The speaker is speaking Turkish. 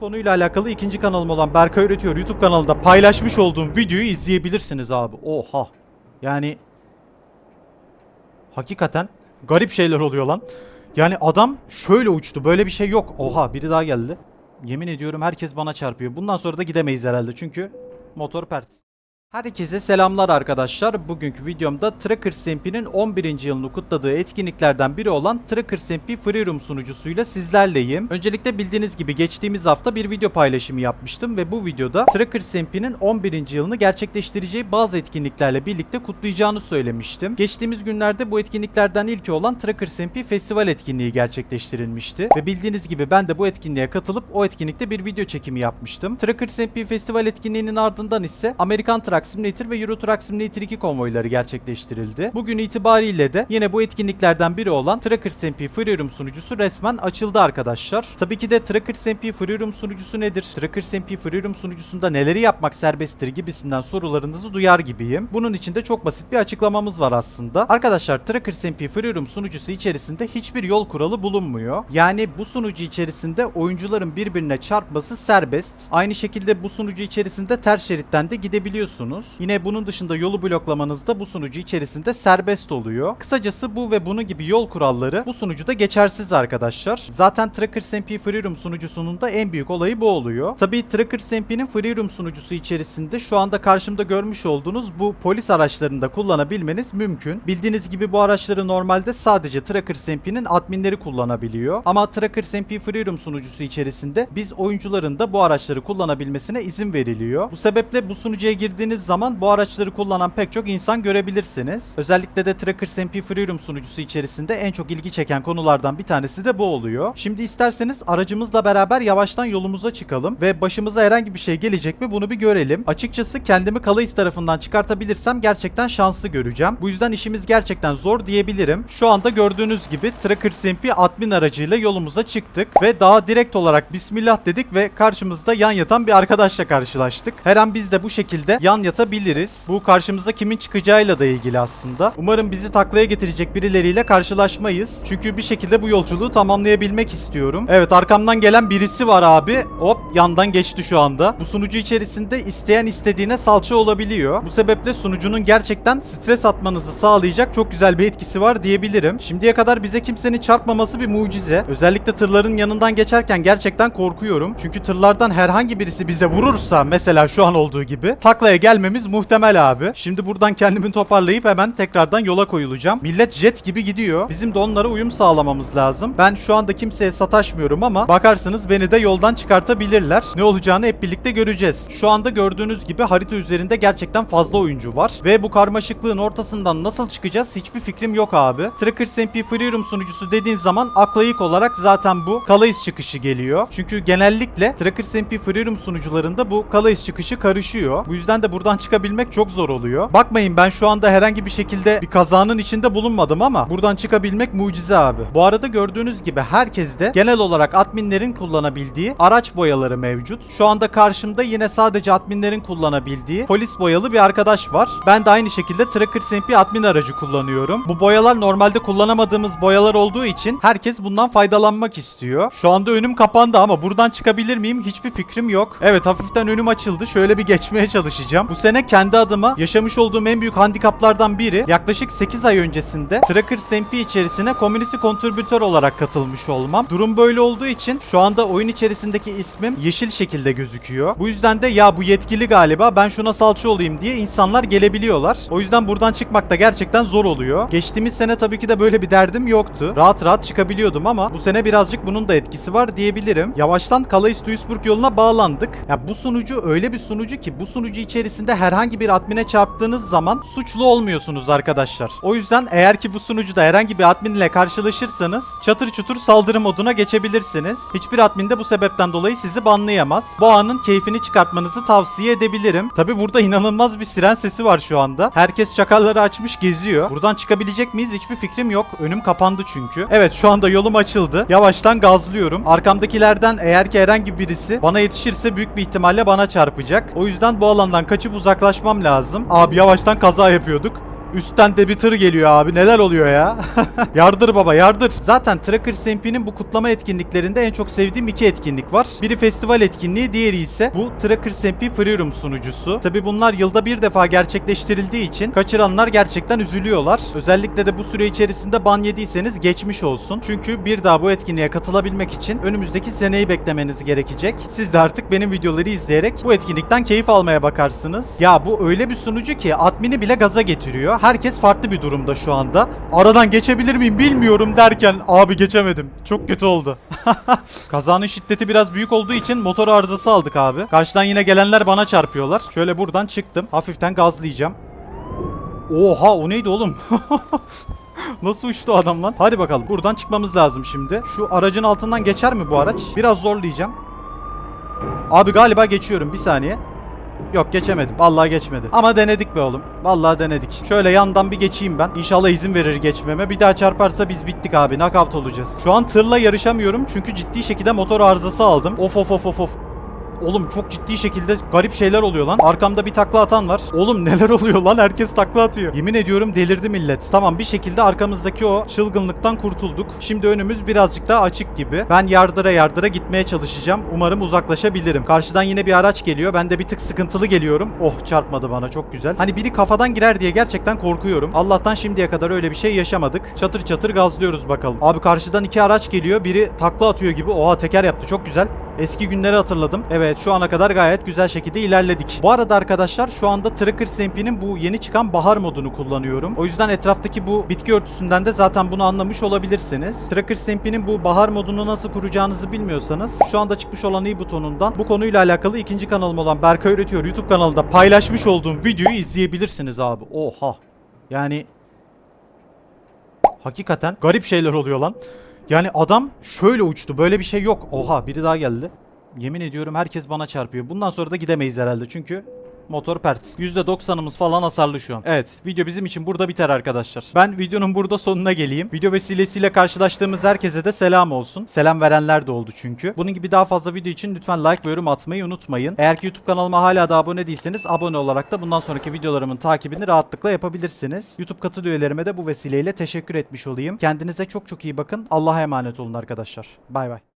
Konuyla alakalı ikinci kanalım olan Berkay Öğretiyor YouTube kanalında paylaşmış olduğum videoyu izleyebilirsiniz abi. Oha. Yani hakikaten garip şeyler oluyor lan. Yani adam şöyle uçtu. Böyle bir şey yok. Oha biri daha geldi. Yemin ediyorum herkes bana çarpıyor. Bundan sonra da gidemeyiz herhalde çünkü motor pert. Herkese selamlar arkadaşlar. Bugünkü videomda Tracker Stampy'nin 11. yılını kutladığı etkinliklerden biri olan Tracker Stampy Free Room sunucusuyla sizlerleyim. Öncelikle bildiğiniz gibi geçtiğimiz hafta bir video paylaşımı yapmıştım ve bu videoda Tracker Stampy'nin 11. yılını gerçekleştireceği bazı etkinliklerle birlikte kutlayacağını söylemiştim. Geçtiğimiz günlerde bu etkinliklerden ilki olan Tracker Stampy Festival etkinliği gerçekleştirilmişti ve bildiğiniz gibi ben de bu etkinliğe katılıp o etkinlikte bir video çekimi yapmıştım. Tracker Stampy Festival etkinliğinin ardından ise Amerikan Truck Simulator ve Euro Truck Simulator 2 konvoyları gerçekleştirildi. Bugün itibariyle de yine bu etkinliklerden biri olan Tracker Stampy Free Room sunucusu resmen açıldı arkadaşlar. Tabii ki de Tracker Stampy Free Room sunucusu nedir? Tracker Stampy Free Room sunucusunda neleri yapmak serbesttir gibisinden sorularınızı duyar gibiyim. Bunun için de çok basit bir açıklamamız var aslında. Arkadaşlar Tracker Stampy Free Room sunucusu içerisinde hiçbir yol kuralı bulunmuyor. Yani bu sunucu içerisinde oyuncuların birbirine çarpması serbest. Aynı şekilde bu sunucu içerisinde ters şeritten de gidebiliyorsunuz. Yine bunun dışında yolu bloklamanız da bu sunucu içerisinde serbest oluyor. Kısacası bu ve bunun gibi yol kuralları bu sunucuda geçersiz arkadaşlar. Zaten Tracker Stampy Free Room sunucusunun da en büyük olayı bu oluyor. Tabii Tracker Stampy'nin Free Room sunucusu içerisinde şu anda karşımda görmüş olduğunuz bu polis araçlarını da kullanabilmeniz mümkün. Bildiğiniz gibi bu araçları normalde sadece Tracker Stampy'nin adminleri kullanabiliyor. Ama Tracker Stampy Free Room sunucusu içerisinde biz oyuncuların da bu araçları kullanabilmesine izin veriliyor. Bu sebeple bu sunucuya girdiğiniz zaman bu araçları kullanan pek çok insan görebilirsiniz. Özellikle de Tracker SMP Free Room sunucusu içerisinde en çok ilgi çeken konulardan bir tanesi de bu oluyor. Şimdi isterseniz aracımızla beraber yavaştan yolumuza çıkalım ve başımıza herhangi bir şey gelecek mi bunu bir görelim. Açıkçası kendimi Calais tarafından çıkartabilirsem gerçekten şanslı göreceğim. Bu yüzden işimiz gerçekten zor diyebilirim. Şu anda gördüğünüz gibi Tracker SMP admin aracıyla yolumuza çıktık ve daha direkt olarak Bismillah dedik ve karşımızda yan yatan bir arkadaşla karşılaştık. Her an biz de bu şekilde yan yatabiliriz. Bu karşımıza kimin çıkacağıyla da ilgili aslında. Umarım bizi taklaya getirecek birileriyle karşılaşmayız. Çünkü bir şekilde bu yolculuğu tamamlayabilmek istiyorum. Evet arkamdan gelen birisi var abi. Hop yandan geçti şu anda. Bu sunucu içerisinde isteyen istediğine salça olabiliyor. Bu sebeple sunucunun gerçekten stres atmanızı sağlayacak çok güzel bir etkisi var diyebilirim. Şimdiye kadar bize kimsenin çarpmaması bir mucize. Özellikle tırların yanından geçerken gerçekten korkuyorum. Çünkü tırlardan herhangi birisi bize vurursa mesela şu an olduğu gibi taklaya gelmemiz muhtemel abi. Şimdi buradan kendimi toparlayıp hemen tekrardan yola koyulacağım. Millet jet gibi gidiyor. Bizim de onlara uyum sağlamamız lazım. Ben şu anda kimseye sataşmıyorum ama bakarsınız beni de yoldan çıkartabilirler. Ne olacağını hep birlikte göreceğiz. Şu anda gördüğünüz gibi harita üzerinde gerçekten fazla oyuncu var. Ve bu karmaşıklığın ortasından nasıl çıkacağız hiçbir fikrim yok abi. Tracker SMP Free Room sunucusu dediğin zaman akla ilk olarak zaten bu Calais çıkışı geliyor. Çünkü genellikle Tracker SMP Free Room sunucularında bu Calais çıkışı karışıyor. Bu yüzden de buradan çıkabilmek çok zor oluyor. Bakmayın ben şu anda herhangi bir şekilde bir kazanın içinde bulunmadım ama buradan çıkabilmek mucize abi. Bu arada gördüğünüz gibi herkeste genel olarak adminlerin kullanabildiği araç boyaları mevcut. Şu anda karşımda yine sadece adminlerin kullanabildiği polis boyalı bir arkadaş var. Ben de aynı şekilde Tracker SMP admin aracı kullanıyorum. Bu boyalar normalde kullanamadığımız boyalar olduğu için herkes bundan faydalanmak istiyor. Şu anda önüm kapandı ama buradan çıkabilir miyim hiçbir fikrim yok. Evet hafiften önüm açıldı. Şöyle bir geçmeye çalışacağım. Bu sene kendi adıma yaşamış olduğum en büyük handikaplardan biri yaklaşık 8 ay öncesinde Tracker SMP içerisine community contributor olarak katılmış olmam. Durum böyle olduğu için şu anda oyun içerisindeki ismim yeşil şekilde gözüküyor. Bu yüzden de ya bu yetkili galiba ben şuna salça olayım diye insanlar gelebiliyorlar. O yüzden buradan çıkmak da gerçekten zor oluyor. Geçtiğimiz sene tabii ki de böyle bir derdim yoktu. Rahat rahat çıkabiliyordum ama bu sene birazcık bunun da etkisi var diyebilirim. Yavaştan Calais Duisburg yoluna bağlandık. Ya bu sunucu öyle bir sunucu ki bu sunucu içerisinde herhangi bir admine çarptığınız zaman suçlu olmuyorsunuz arkadaşlar. O yüzden eğer ki bu sunucuda herhangi bir admin ile karşılaşırsanız çatır çutur saldırı moduna geçebilirsiniz. Hiçbir admin de bu sebepten dolayı sizi banlayamaz. Bu anın keyfini çıkartmanızı tavsiye edebilirim. Tabi burada inanılmaz bir siren sesi var şu anda. Herkes çakalları açmış geziyor. Buradan çıkabilecek miyiz hiçbir fikrim yok. Önüm kapandı çünkü. Evet şu anda yolum açıldı. Yavaştan gazlıyorum. Arkamdakilerden eğer ki herhangi birisi bana yetişirse büyük bir ihtimalle bana çarpacak. O yüzden bu alandan kaçıp uzaklaşmam lazım. Abi yavaştan kaza yapıyorduk. Üstten de bir tır geliyor abi. Neler oluyor ya? yardır baba yardır. Zaten Tracker SMP'nin bu kutlama etkinliklerinde en çok sevdiğim iki etkinlik var. Biri festival etkinliği, diğeri ise bu Tracker SMP Free Room sunucusu. Tabi bunlar yılda bir defa gerçekleştirildiği için kaçıranlar gerçekten üzülüyorlar. Özellikle de bu süre içerisinde ban yediyseniz geçmiş olsun. Çünkü bir daha bu etkinliğe katılabilmek için önümüzdeki seneyi beklemeniz gerekecek. Siz de artık benim videoları izleyerek bu etkinlikten keyif almaya bakarsınız. Ya bu öyle bir sunucu ki admini bile gaza getiriyor. Herkes farklı bir durumda şu anda. Aradan geçebilir miyim bilmiyorum derken abi geçemedim. Çok kötü oldu. Kazanın şiddeti biraz büyük olduğu için motor arızası aldık abi. Karşıdan yine gelenler bana çarpıyorlar. Şöyle buradan çıktım. Hafiften gazlayacağım. Oha o neydi oğlum? Nasıl uçtu adam lan? Hadi bakalım. Buradan çıkmamız lazım şimdi. Şu aracın altından geçer mi bu araç? Biraz zorlayacağım. Abi galiba geçiyorum. Bir saniye. Yok geçemedim. Vallahi geçmedi. Ama denedik be oğlum. Vallahi denedik. Şöyle yandan bir geçeyim ben. İnşallah izin verir geçmeme. Bir daha çarparsa biz bittik abi. Knockout olacağız. Şu an tırla yarışamıyorum çünkü ciddi şekilde motor arızası aldım. Of of of of of. Oğlum çok ciddi şekilde garip şeyler oluyor lan. Arkamda bir takla atan var. Oğlum neler oluyor lan? Herkes takla atıyor. Yemin ediyorum delirdi millet. Tamam bir şekilde arkamızdaki o çılgınlıktan kurtulduk. Şimdi önümüz birazcık daha açık gibi. Ben yardıra yardıra gitmeye çalışacağım. Umarım uzaklaşabilirim. Karşıdan yine bir araç geliyor. Ben de bir tık sıkıntılı geliyorum. Oh çarpmadı bana çok güzel. Hani biri kafadan girer diye gerçekten korkuyorum. Allah'tan şimdiye kadar öyle bir şey yaşamadık. Çatır çatır gazlıyoruz bakalım. Abi karşıdan iki araç geliyor. Biri takla atıyor gibi. Oha teker yaptı. Çok güzel. Eski günleri hatırladım. Evet şu ana kadar gayet güzel şekilde ilerledik. Bu arada arkadaşlar şu anda Tracker SMP'nin bu yeni çıkan bahar modunu kullanıyorum. O yüzden etraftaki bu bitki örtüsünden de zaten bunu anlamış olabilirsiniz. Tracker SMP'nin bu bahar modunu nasıl kuracağınızı bilmiyorsanız şu anda çıkmış olan i butonundan bu konuyla alakalı ikinci kanalım olan Berkay Öğretiyor YouTube kanalında paylaşmış olduğum videoyu izleyebilirsiniz abi. Oha. Yani Hakikaten garip şeyler oluyor lan. Yani adam şöyle uçtu. Böyle bir şey yok. Oha biri daha geldi. Yemin ediyorum herkes bana çarpıyor. Bundan sonra da gidemeyiz herhalde. Çünkü motor pert. %90'ımız falan hasarlı şu an. Evet video bizim için burada biter arkadaşlar. Ben videonun burada sonuna geleyim. Video vesilesiyle karşılaştığımız herkese de selam olsun. Selam verenler de oldu çünkü. Bunun gibi daha fazla video için lütfen like ve yorum atmayı unutmayın. Eğer ki YouTube kanalıma hala da abone değilseniz abone olarak da bundan sonraki videolarımın takibini rahatlıkla yapabilirsiniz. YouTube katıl üyelerime de bu vesileyle teşekkür etmiş olayım. Kendinize çok çok iyi bakın. Allah'a emanet olun arkadaşlar. Bay bay.